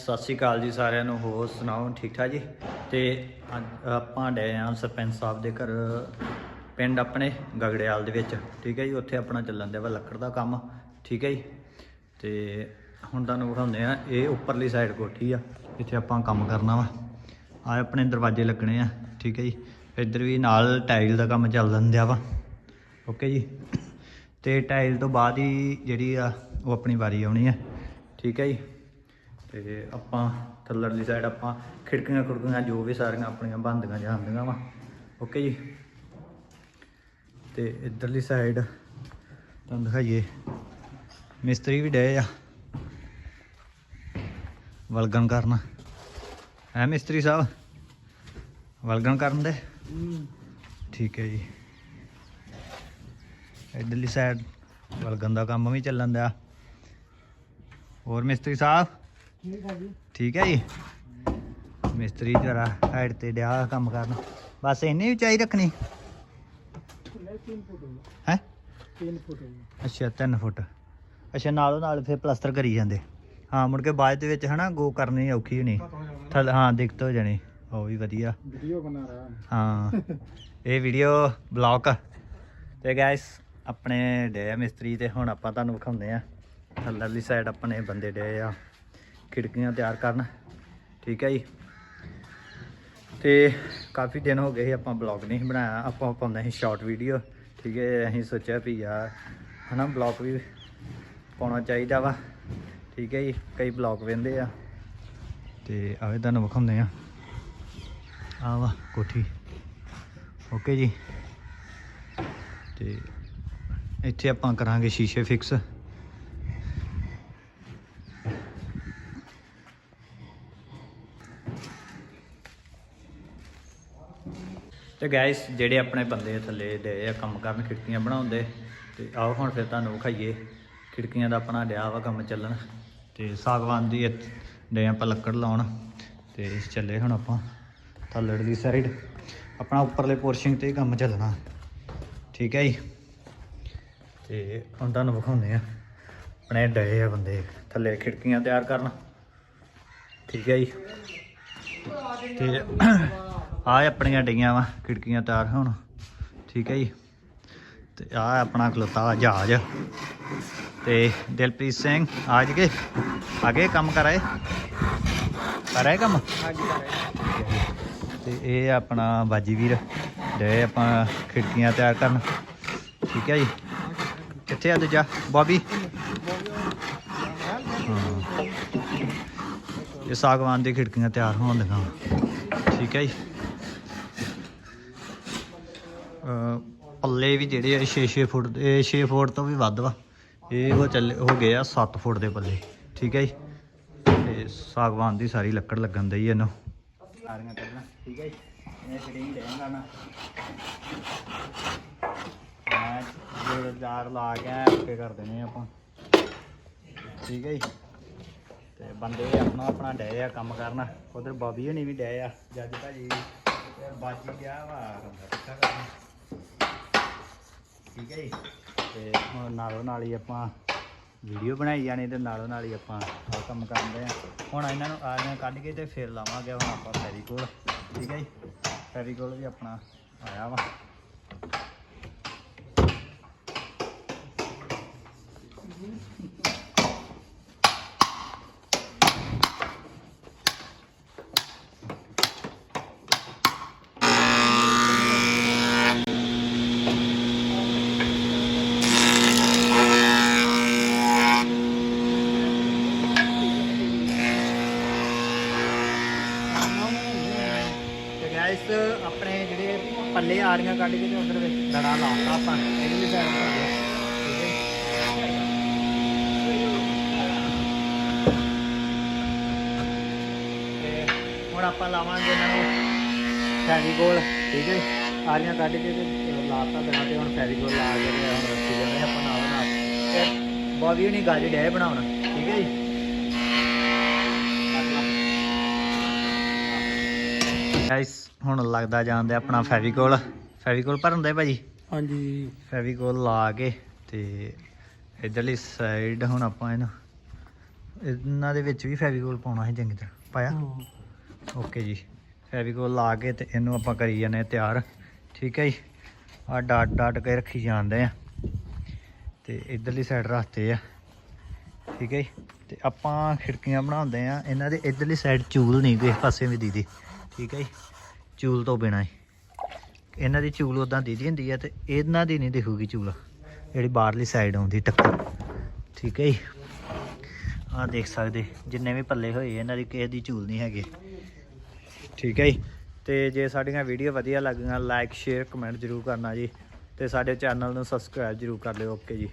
ਸਤਿ ਸ਼੍ਰੀ ਅਕਾਲ ਜੀ ਸਾਰਿਆਂ ਨੂੰ, ਹੋਰ ਸੁਣਾਓ, ਠੀਕ ਠਾਕ ਜੀ? ਤੇ ਅੱਜ ਆਪਾਂ ਡੇ ਆਂ ਸਰਪੰਚ ਸਾਹਿਬ ਦੇ ਘਰ, ਪਿੰਡ ਆਪਣੇ ਗਗੜਿਆਲ ਦੇ ਵਿੱਚ, ਠੀਕ ਹੈ ਜੀ? ਉੱਥੇ ਆਪਣਾ ਚੱਲਣ ਦਿਆ ਵਾ ਲੱਕੜ ਦਾ ਕੰਮ, ਠੀਕ ਹੈ ਜੀ? ਤੇ ਹੁਣ ਤੁਹਾਨੂੰ ਵਿਖਾਉਂਦੇ ਆ, ਇਹ ਉੱਪਰਲੀ ਸਾਈਡ ਕੋਠੀ ਆ, ਇੱਥੇ ਆਪਾਂ ਕੰਮ ਕਰਨਾ ਵਾ। ਆ ਆਪਣੇ ਦਰਵਾਜ਼ੇ ਲੱਗਣੇ ਆ, ਠੀਕ ਹੈ ਜੀ? ਇੱਧਰ ਵੀ ਨਾਲ ਟਾਈਲ ਦਾ ਕੰਮ ਚੱਲ ਦਿੰਦਿਆ ਵਾ, ਓਕੇ ਜੀ? ਤੇ ਟਾਈਲ ਤੋਂ ਬਾਅਦ ਹੀ ਜਿਹੜੀ ਆ, ਉਹ ਆਪਣੀ ਵਾਰੀ ਆਉਣੀ ਆ, ਠੀਕ ਹੈ ਜੀ? ਤੇ ਆਪਾਂ ਥੱਲੜਲੀ ਸਾਈਡ ਆਪਾਂ ਖਿੜਕੀਆਂ ਖੁੜਕੀਆਂ ਜੋ ਵੀ ਸਾਰੀਆਂ ਆਪਣੀਆਂ ਬੰਦੀਆਂ ਜਾਂਦੀਆਂ ਵਾ। ਓਕੇ ਜੀ। ਤੇ ਇਧਰਲੀ ਸਾਈਡ ਤੁਹਾਨੂੰ ਦਿਖਾਈਏ। ਮਿਸਤਰੀ ਵੀ ਡਏ ਆ। ਵਲਗਣ ਕਰਨ। ਹੈ ਮਿਸਤਰੀ ਸਾਹਿਬ? ਵਲਗਣ ਕਰਨ ਦੇ? ਠੀਕ ਹੈ ਜੀ। ਇਧਰਲੀ ਸਾਈਡ ਵਲਗਣ ਦਾ ਕੰਮ ਵੀ ਚੱਲਣ ਦਿਆ। ਹੋਰ ਮਿਸਤਰੀ ਸਾਹਿਬ? ਠੀਕ ਹੈ ਜੀ? ਮਿਸਤਰੀ ਜਰਾ ਸਾਈਡ ਤੇ ਡਿਆ ਕੰਮ ਕਰਨ। ਬਸ ਇੰਨੀ ਉਚਾਈ ਰੱਖਣੀ? ਨਹੀਂ 3 ਫੁੱਟ ਹੋਊਗਾ। ਹੈ? 3 ਫੁੱਟ ਅੱਛਾ 3 ਫੁੱਟ। ਅੱਛਾ ਨਾਲੋਂ ਨਾਲ ਫਿਰ ਪਲਸਤਰ ਕਰੀ ਜਾਂਦੇ। ਹਾਂ ਮੁੜ ਕੇ ਬਾਅਦ ਦੇ ਵਿੱਚ ਹਨਾ ਗੋ ਕਰਨੀ ਔਖੀ ਹੋਣੀ। ਥੱਲ ਹਾਂ ਦਿੱਕਤ ਹੋ ਜਾਣੀ। ਉਹ ਵੀ ਵਧੀਆ। ਵੀਡੀਓ ਬਣਾ ਰਹਾ। ਹਾਂ। ਇਹ ਵੀਡੀਓ ਬਲੌਗ ਤੇ ਗਾਇਸ ਆਪਣੇ ਡੇ ਮਿਸਤਰੀ ਤੇ ਹੁਣ ਆਪਾਂ ਤੁਹਾਨੂੰ ਵਿਖਾਉਂਦੇ ਆ ਥੱਲਰਲੀ ਸਾਈਡ ਆਪਣੇ ਬੰਦੇ ਡੇ ਆ। ਖਿੜਕੀਆਂ ਤਿਆਰ ਕਰਨ। ਠੀਕ ਹੈ ਜੀ। ਤੇ ਕਾਫੀ ਦਿਨ ਹੋ ਗਏ ਸੀ ਆਪਾਂ ਬਲੌਗ ਨਹੀਂ ਬਣਾਇਆ। ਆਪਾਂ ਪਾਉਂਦੇ ਸੀ ਸ਼ਾਰਟ ਵੀਡੀਓ ਠੀਕ ਹੈ, ਅਸੀਂ ਸੋਚਿਆ ਵੀ ਯਾਰ ਹਨਾ ਬਲੌਗ ਵੀ ਪਾਉਣਾ ਚਾਹੀਦਾ ਵਾ। ਠੀਕ ਹੈ ਜੀ, ਕਈ ਬਲੌਗ ਵੇਂਦੇ ਆ। ਤੇ ਆਵੇ ਤੁਹਾਨੂੰ ਵਿਖਾਉਂਦੇ ਆ। ਆ ਵਾ, ਕੋਠੀ। ਓਕੇ ਜੀ। ਤੇ ਇੱਥੇ ਆਪਾਂ ਕਰਾਂਗੇ ਸ਼ੀਸ਼ੇ ਫਿਕਸ ਤੇ ਗਾਇਸ ਜਿਹੜੇ ਆਪਣੇ ਬੰਦੇ ਥੱਲੇ ਦੇ ਆ, ਕੰਮ ਕਰਨ ਖਿੜਕੀਆਂ ਬਣਾਉਂਦੇ, ਤੇ ਆਓ ਹੁਣ ਫਿਰ ਤੁਹਾਨੂੰ ਵਿਖਾਈਏ। ਖਿੜਕੀਆਂ ਦਾ ਆਪਣਾ ਡਿਆ ਵਾ ਕੰਮ ਚੱਲਣ, ਤੇ ਸਾਗਵਾਨ ਦੀ ਡੇ ਆਪਾਂ ਲੱਕੜ ਲਾਉਣ, ਤੇ ਚੱਲੇ ਹੁਣ ਆਪਾਂ ਥੱਲੜ ਦੀ ਸਾਈਡ ਆਪਣਾ ਉੱਪਰਲੇ ਪੋਰਸ਼ਿੰਗ ਤੇ ਹੀ ਕੰਮ ਚੱਲਣਾ। ਠੀਕ ਹੈ ਜੀ? ਤੇ ਹੁਣ ਤੁਹਾਨੂੰ ਵਿਖਾਉਂਦੇ ਆ, ਆਪਣੇ ਡਏ ਆ ਬੰਦੇ ਥੱਲੇ ਖਿੜਕੀਆਂ ਤਿਆਰ ਕਰਨ। ਠੀਕ ਹੈ ਜੀ? ਤੇ ਆ ਆਪਣੀਆਂ ਡਈਆਂ ਵਾ ਖਿੜਕੀਆਂ ਤਿਆਰ ਹੋਣ। ਠੀਕ ਹੈ ਜੀ। ਤੇ ਆ ਆਪਣਾ ਖਲੋਤਾ ਜਹਾਜ਼। ਤੇ ਦਿਲਪ੍ਰੀਤ ਸਿੰਘ ਆਜ ਕੇ ਆਗੇ ਕੰਮ ਕਰਾਏ ਕਰਾਏ ਕੰਮ? ਹਾਂਜੀ ਕਰ ਤੇ ਇਹ ਆਪਣਾ ਬਾਜੀ ਵੀਰ ਦੇ ਆਪਾਂ ਖਿੜਕੀਆਂ ਤਿਆਰ ਕਰਨ। ਠੀਕ ਹੈ ਜੀ। ਕਿੱਥੇ ਆ ਦੂਜਾ? ਬੋਬੀ। ਇਹ ਸਾਗਵਾਨ ਦੀ ਖਿੜਕੀਆਂ ਤਿਆਰ ਹੋਣ ਦੀਆਂ ਠੀਕ ਹੈ ਜੀ। ਪੱਲੇ ਵੀ ਜਿਹੜੇ ਆ 6-6 ਫੁੱਟ ਦੇ 6 ਫੁੱਟ ਤੋਂ ਵੀ ਵੱਧ ਵਾ। ਇਹ ਉਹ ਚੱਲੇ ਹੋ ਗਏ ਆ 7 ਫੁੱਟ ਦੇ ਪੱਲੇ, ਠੀਕ ਹੈ ਜੀ? ਤੇ ਸਾਗਵਾਨ ਦੀ ਸਾਰੀ ਲੱਕੜ ਲੱਗਣ ਦਈ ਇਹਨੂੰ। ਸਾਰੀਆਂ ਕਰਨਾ ਠੀਕ ਹੈ ਜੀ? ਇਹ ਫਿਟਿੰਗ ਦੇਵਾਂਗਾ ਮੈਂ ਮੈਂ ਜੋੜਦਾਰ ਲਾ ਕੇ ਓਕੇ ਕਰ ਦੇਣੇ ਆਪਾਂ। ਠੀਕ ਹੈ ਜੀ? ਤੇ ਬੰਦੇ ਆਪਣਾ ਆਪਣਾ ਡਏ ਆ ਕੰਮ ਕਰਨਾ। ਉਧਰ ਬਾਬੀ ਹੋਣੀ ਵੀ ਡਏ ਆ, ਜੱਜ ਭਾਜੀ ਬਾਜੀ ਗਿਆ ਵਾ ਰੱਖਾ ਕਰਨਾ। ਠੀਕ ਹੈ ਜੀ। ਤੇ ਹੁਣ ਨਾਲੋਂ ਨਾਲ ਹੀ ਆਪਾਂ ਵੀਡੀਓ ਬਣਾਈ ਜਾਣੀ ਤੇ ਨਾਲੋਂ ਨਾਲ ਹੀ ਆਪਾਂ ਆਹ ਕੰਮ ਕਰਦੇ ਆ ਹੁਣ ਇਹਨਾਂ ਨੂੰ ਆਰਿਆਂ ਕੱਢ ਕੇ ਤੇ ਫਿਰ ਲਾਵਾਂਗੇ ਹੁਣ ਆਪਾਂ ਫੈਰੀ ਕੋਲ ਠੀਕ ਹੈ ਜੀ। ਫੈਰੀ ਕੋਲ ਵੀ ਆਪਣਾ ਆਇਆ ਵਾ। ਤੇ ਗਾਇਸ ਆਪਣੇ ਜਿਹੜੇ ਪੱਲੇ ਆਰੀਆਂ ਕੱਢ ਕੇ ਤੇ ਉਧਰ ਵਿੱਚ ਦੜਾ ਲਾਤਾ ਆਪਾਂ, ਇਹਦੀ ਸਾਈਡ ਪਰ ਠੀਕ ਹੈ ਤੇ ਹੁਣ ਆਪਾਂ ਲਾਵਾਂਗੇ ਇਹਨਾਂ ਨੂੰ ਫੈਰੀਗੋਲ ਠੀਕ ਹੈ ਜੀ। ਆਰੀਆਂ ਕੱਢ ਕੇ ਤੇ ਲਾਤਾ ਦੜਾ ਤੇ ਹੁਣ ਫੈਰੀਗੋਲ ਲਾ ਕੇ ਹੁਣ ਰੱਖੀ ਜਾਂਦੇ ਆਪਾਂ ਨਾਲ ਨਾਲ। ਤੇ ਬੋਬੀ ਨਹੀਂ ਗੱਜ ਡੇ ਬਣਾਉਣਾ, ਠੀਕ ਹੈ ਜੀ। ਗਾਇਸ ਹੁਣ ਲੱਗਦਾ ਜਾਂਦੇ ਆਪਣਾ ਫੈਵੀਕੋਲ। ਫੈਵੀਕੋਲ ਭਰਨ ਦੇ ਭਾਜੀ? ਹਾਂਜੀ। ਫੈਵੀਕੋਲ ਲਾ ਕੇ ਤੇ ਇਧਰਲੀ ਸਾਈਡ ਹੁਣ ਆਪਾਂ ਇਹਨੂੰ ਇਹਨਾਂ ਦੇ ਵਿੱਚ ਵੀ ਫੈਵੀਕੋਲ ਪਾਉਣਾ ਹੈ ਚੰਗੀ ਤਰ੍ਹਾਂ। ਪਾਇਆ? ਓਕੇ ਜੀ। ਫੈਵੀਕੋਲ ਲਾ ਕੇ ਤੇ ਇਹਨੂੰ ਆਪਾਂ ਕਰੀ ਜਾਂਦੇ ਤਿਆਰ। ਠੀਕ ਹੈ ਜੀ? ਆ ਡਾਟ ਡਾਟ ਕੇ ਰੱਖੀ ਜਾਂਦੇ ਆ ਤੇ ਇਧਰਲੀ ਸਾਈਡ ਰੱਖਤੇ ਆ। ਠੀਕ ਹੈ ਜੀ? ਤੇ ਆਪਾਂ ਖਿੜਕੀਆਂ ਬਣਾਉਂਦੇ ਆ ਇਹਨਾਂ ਦੇ ਇਧਰਲੀ ਸਾਈਡ ਚੂਲ ਨਹੀਂ ਕਿਸੇ ਪਾਸੇ ਵੀ ਦੀਦੀ। ਠੀਕ ਹੈ ਜੀ। ਚੂਲ ਤੋਂ ਬਿਨਾ ਹੀ ਇਹਨਾਂ ਦੀ ਚੂਲ ਉਦਾਂ ਦੀਦੀ ਹੁੰਦੀ ਹੈ ਤੇ ਇਹਨਾਂ ਦੀ ਨਹੀਂ ਦਿਖੂਗੀ ਚੂਲ। ਜਿਹੜੀ ਬਾਹਰਲੀ ਸਾਈਡ ਆਉਂਦੀ ਟੱਕਰ। ਠੀਕ ਹੈ ਜੀ। ਆਹ ਦੇਖ ਸਕਦੇ, ਜਿੰਨੇ ਵੀ ਪੱਲੇ ਹੋਏ ਇਹਨਾਂ ਦੀ ਕਿਸੇ ਦੀ ਚੂਲ ਨਹੀਂ ਹੈਗੇ। ਠੀਕ ਹੈ ਜੀ। ਤੇ ਜੇ ਸਾਡੀਆਂ ਵੀਡੀਓ ਵਧੀਆ ਲੱਗੀਆਂ ਲਾਈਕ ਸ਼ੇਅਰ ਕਮੈਂਟ ਜ਼ਰੂਰ ਕਰਨਾ ਜੀ। ਤੇ ਸਾਡੇ ਚੈਨਲ ਨੂੰ ਸਬਸਕ੍ਰਾਈਬ ਜ਼ਰੂਰ ਕਰ ਲਿਓ। ਓਕੇ ਜੀ।